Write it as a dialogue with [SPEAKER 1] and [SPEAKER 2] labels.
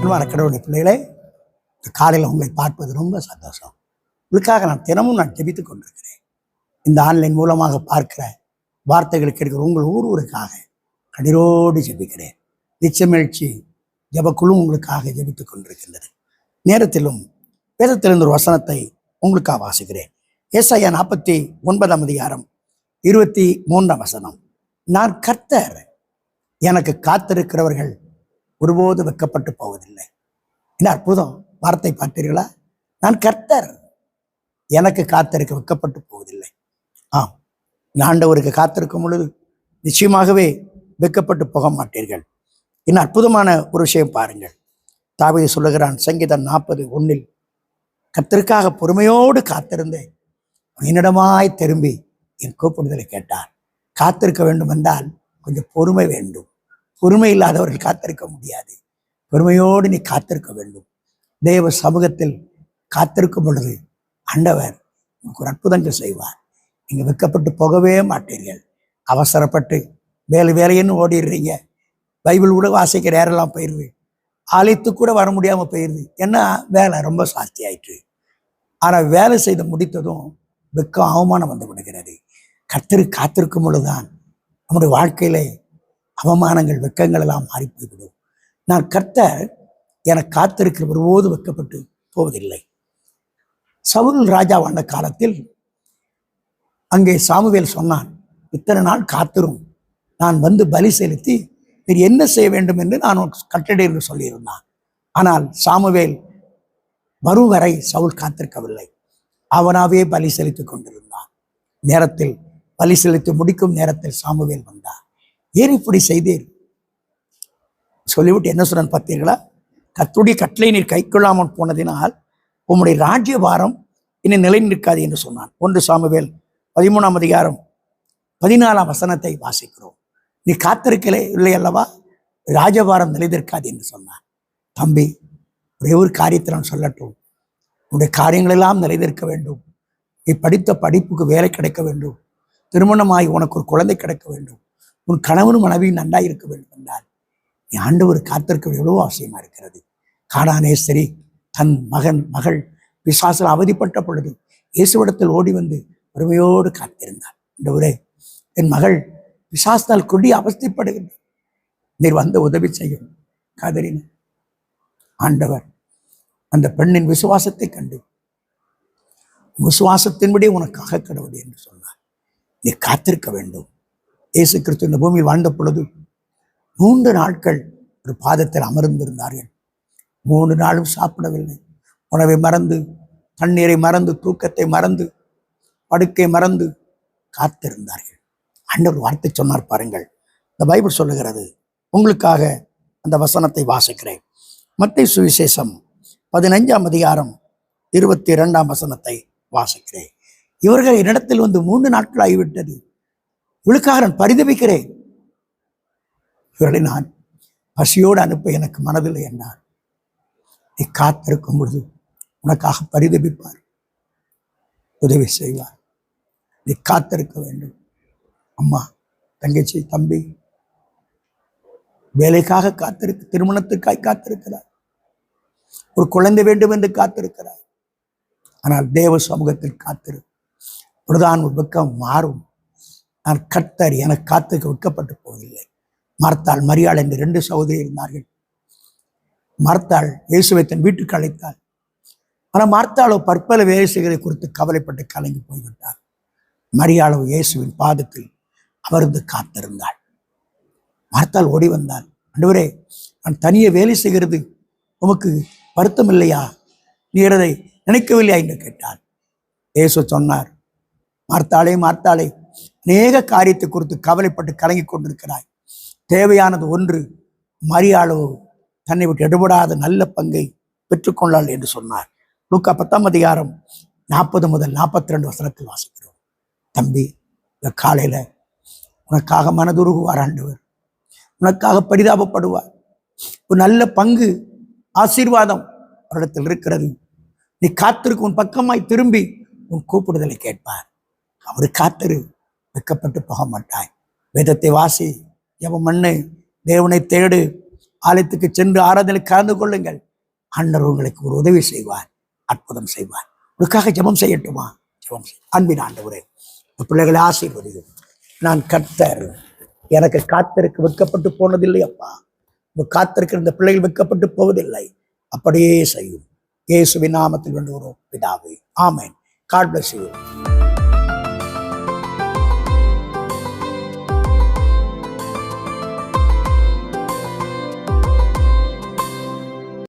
[SPEAKER 1] பிரியமான கடவுளுடைய பிள்ளைகளே இந்த காலையில் உங்களை பார்ப்பது ரொம்ப சந்தோஷம். உங்களுக்காக நான் தினமும் நான் ஜெபித்து கொண்டிருக்கிறேன். இந்த ஆன்லைன் மூலமாக பார்க்கிற வார்த்தைகளுக்கு இருக்கிற உங்கள் ஒருவருக்காக கடிரோடு ஜெபிக்கிறேன். நிச்சயமேழ்ச்சி ஜெபக்குழு உங்களுக்காக ஜெபித்து கொண்டிருக்கின்றது. நேரத்திலும் வேதத்திலிருந்து ஒரு வசனத்தை உங்களுக்காக வாசிக்கிறேன். ஏசாயா நாற்பத்தி ஒன்பதாம் அதிகாரம் இருபத்தி மூன்றாம் வசனம். நான் கர்த்தர் எனக்கு காத்திருக்கிறவர்கள் ஒருபோது வெக்கப்பட்டு போவதில்லை. என்ன அற்புதம்? வார்த்தை பார்த்தீர்களா? நான் கர்த்தர். எனக்கு காத்திருக்க வெக்கப்பட்டு போவதில்லை. ஆம். நான் ஆண்டவருக்கு காத்திருக்கும் பொழுது நிச்சயமாகவே வெக்கப்பட்டு போக மாட்டீர்கள். இன்னும் அற்புதமான ஒரு விஷயம் பாருங்கள். தாவீது சொல்லுகிறான் சங்கீதம் நாற்பது ஒன்றில் கர்த்தருக்காக பொறுமையோடு காத்திருந்தேன். என்னிடமாய் திரும்பி என் கூப்பிடுதலை கேட்டார். காத்திருக்க வேண்டும் என்றால் கொஞ்சம் பொறுமை வேண்டும். பொறுமை இல்லாதவர்கள் காத்திருக்க முடியாது. பொறுமையோடு நீ காத்திருக்க வேண்டும். தேவ சமூகத்தில் காத்திருக்கும் பொழுது ஆண்டவர் உங்களுக்கு ஒரு அற்புதங்கள் செய்வார். நீங்கள் வெக்கப்பட்டு போகவே மாட்டீர்கள். அவசரப்பட்டு வேலை வேலையின்னு ஓடிடுறீங்க. பைபிள் கூட வாசிக்கிற நேரெல்லாம் போயிடுது அழைத்து கூட வர முடியாமல் போயிடுது ஏன்னா வேலை? ரொம்ப சாஸ்தி ஆயிற்று. ஆனால் வேலை செய்து முடித்ததும் வெக்கம் அவமானம் வந்து விடுகிறது. கத்திரு காத்திருக்கும் பொழுதுதான் நம்முடைய வாழ்க்கையிலே அவமானங்கள் வெக்கங்கள் எல்லாம் மாறி போய்விடும் நான் கர்த்தர் என காத்திருக்கிற ஒருபோது வெக்கப்பட்டு போவதில்லை. சவுல் ராஜா வந்த காலத்தில் அங்கே சாமுவேல் சொன்னான் இத்தனை நாள் காத்திரும். நான் வந்து பலி செலுத்தி நீர் என்ன செய்ய வேண்டும் என்று நான் உனக்கு கட்டளை என்று சொல்லியிருந்தான். ஆனால் சாமுவேல் வரும் வரை சவுல் காத்திருக்கவில்லை. அவனாவே பலி செலுத்தி கொண்டிருந்தான். நேரத்தில் பலி செலுத்தி முடிக்கும் நேரத்தில் சாமுவேல் வந்தார். ஏன் இப்படி செய்தீர். சொல்லிவிட்டு என்ன சொன்னான் பார்த்தீர்களா? கத்துடைய கட்டளை நீர் கைக்கொள்ளாமல் போனதினால் உம்முடைய ராஜ்யபாரம் இனி நிலை நிற்காது என்று சொன்னான். ஒன்று சாமுவேல் பதிமூணாம் அதிகாரம் பதினாலாம் வசனத்தை வாசிக்கிறோம். நீ காத்திருக்கலே இல்லை அல்லவா? ராஜபாரம் நிலைநிற்காது என்று சொன்னான். தம்பி ஒரே ஒரு காரியத்தை நான் சொல்லட்டும். உன்னுடைய காரியங்களெல்லாம் எல்லாம் வேண்டும். நீ படித்த படிப்புக்கு வேலை கிடைக்க வேண்டும். திருமணமாகி உனக்கு ஒரு குழந்தை கிடைக்க வேண்டும். உன் கணவனும் மனைவியும் நன்றாக இருக்க வேண்டும் என்றால் நீ ஆண்டவர் காத்திருக்க எவ்வளவோ அவசியமாக இருக்கிறது. காடானேஸ்வரி தன் மகன் மகள் பிசாசில் அவதிப்பட்ட பொழுது இயேசுவிடத்தில் ஓடி வந்து பொறுமையோடு காத்திருந்தார். ஆண்டவரே என் மகள் பிசாசினால் கொடி அவஸ்தைப்படுகின்ற நீர் வந்து உதவி செய்யும். காதலின ஆண்டவர் அந்த பெண்ணின் விசுவாசத்தை கண்டு விசுவாசத்தின்படி உனக்காக கடவுள் என்று சொன்னார். நீ காத்திருக்க வேண்டும். இயேசு கிறிஸ்து இந்த பூமியில் வாழ்ந்த பொழுது மூன்று நாட்கள் ஒரு பாதத்தில் அமர்ந்திருந்தார்கள். மூன்று நாளும் சாப்பிடவில்லை. உணவை மறந்து தண்ணீரை மறந்து தூக்கத்தை மறந்து படுக்கை மறந்து காத்திருந்தார்கள். ஆண்டவர் வார்த்தை சொன்னார் பாருங்கள். இந்த பைபிள் சொல்லுகிறது உங்களுக்காக அந்த வசனத்தை வாசிக்கிறேன். மத்திய சுவிசேஷம் பதினைஞ்சாம் அதிகாரம் இருபத்தி இரண்டாம் வசனத்தை வாசிக்கிறேன். இவர்கள் என்னிடத்தில் வந்து மூன்று நாட்கள் ஆகிவிட்டது. விழுக்காரன் பரிதவிக்கிறேன் பரிதபிக்கிறேன். இவர்களை நான் பசியோடு அனுப்ப எனக்கு மனதில்லை என்றார். நீ காத்திருக்கும் பொழுது உனக்காக பரிதபிப்பார். உதவி செய்வார். நீ காத்திருக்க வேண்டும். அம்மா தங்கச்சி தம்பி வேலைக்காக காத்திருக்கு திருமணத்துக்காய் காத்திருக்கிறார். ஒரு குழந்தை வேண்டும் என்று காத்திருக்கிறார். ஆனால் தேவ சமூகத்தில் காத்திரு. பொழுதான் ஒரு வெக்கம் மாறும். நான் கர்த்தர் எனக்கு காத்து வைக்கப்பட்டு போவதில்லை. மறுத்தாள் மரியாள் என்று ரெண்டு சகோதரி இருந்தார்கள். மறுத்தாள் இயேசுவை தன் வீட்டுக்கு அழைத்தாள். ஆனால் மார்த்தாளோ பற்பல வேசுகளை குறித்து கவலைப்பட்டு கலங்கி போய்விட்டார். மரியாளோ இயேசுவின் பாதத்தில் அவர்ந்து காத்திருந்தாள். மார்த்தாள் ஓடி வந்தாள். அன்றுவரே நான் தனியே வேலை செய்கிறது. உமக்கு வருத்தம் இல்லையா நீர் அதை நினைக்கவில்லையா? என்று கேட்டாள். இயேசு சொன்னார் மார்த்தாளே மார்த்தாளே அநேக காரியத்தை குறித்து கவலைப்பட்டு கலங்கி கொண்டிருக்கிறாய். தேவையானது ஒன்று மரியாளோ தன்னை விட்டு எடுபடாத நல்ல பங்கை பெற்றுக்கொள்ளாள் என்று சொன்னார். லூக்கா பத்தாம் அதிகாரம் நாற்பது முதல் நாற்பத்தி ரெண்டு வசனத்தில் வாசிக்கிறோம். தம்பி இந்த காலையில் உனக்காக மனதுருகுவார் ஆண்டவர். உனக்காக பரிதாபப்படுவார். ஒரு நல்ல பங்கு ஆசீர்வாதம் அவரிடத்தில் இருக்கிறது. நீ காத்திருக்கு உன் பக்கமாய் திரும்பி உன் கூப்பிடுதலை கேட்பார். அவர் காத்திரு. வெக்கப்பட்டு போக மாட்டாய் வேதத்தை வாசி ஜபம் மண்ணு தேவனை தேடு ஆலயத்துக்கு சென்று ஆராதனை கலந்து கொள்ளுங்கள். அன்னர் உங்களுக்கு ஒரு உதவி செய்வார் அற்புதம் செய்வார். உனக்காக ஜெபம் செய்யட்டுமா? ஜபம் செய். அன்பின் ஆண்டவரே இந்த பிள்ளைகளை ஆசீர்வதியும். நான் கர்த்தர் எனக்கு காத்திருக்கு வெட்கப்பட்டு போனதில்லை அப்பா. காத்திருக்கிற இந்த பிள்ளைகள் வெட்கப்பட்டு போவதில்லை. அப்படியே செய்யும். இயேசுவின் நாமத்தில் வேண்டுகிறோம் பிதாவே. ஆமேன். God bless you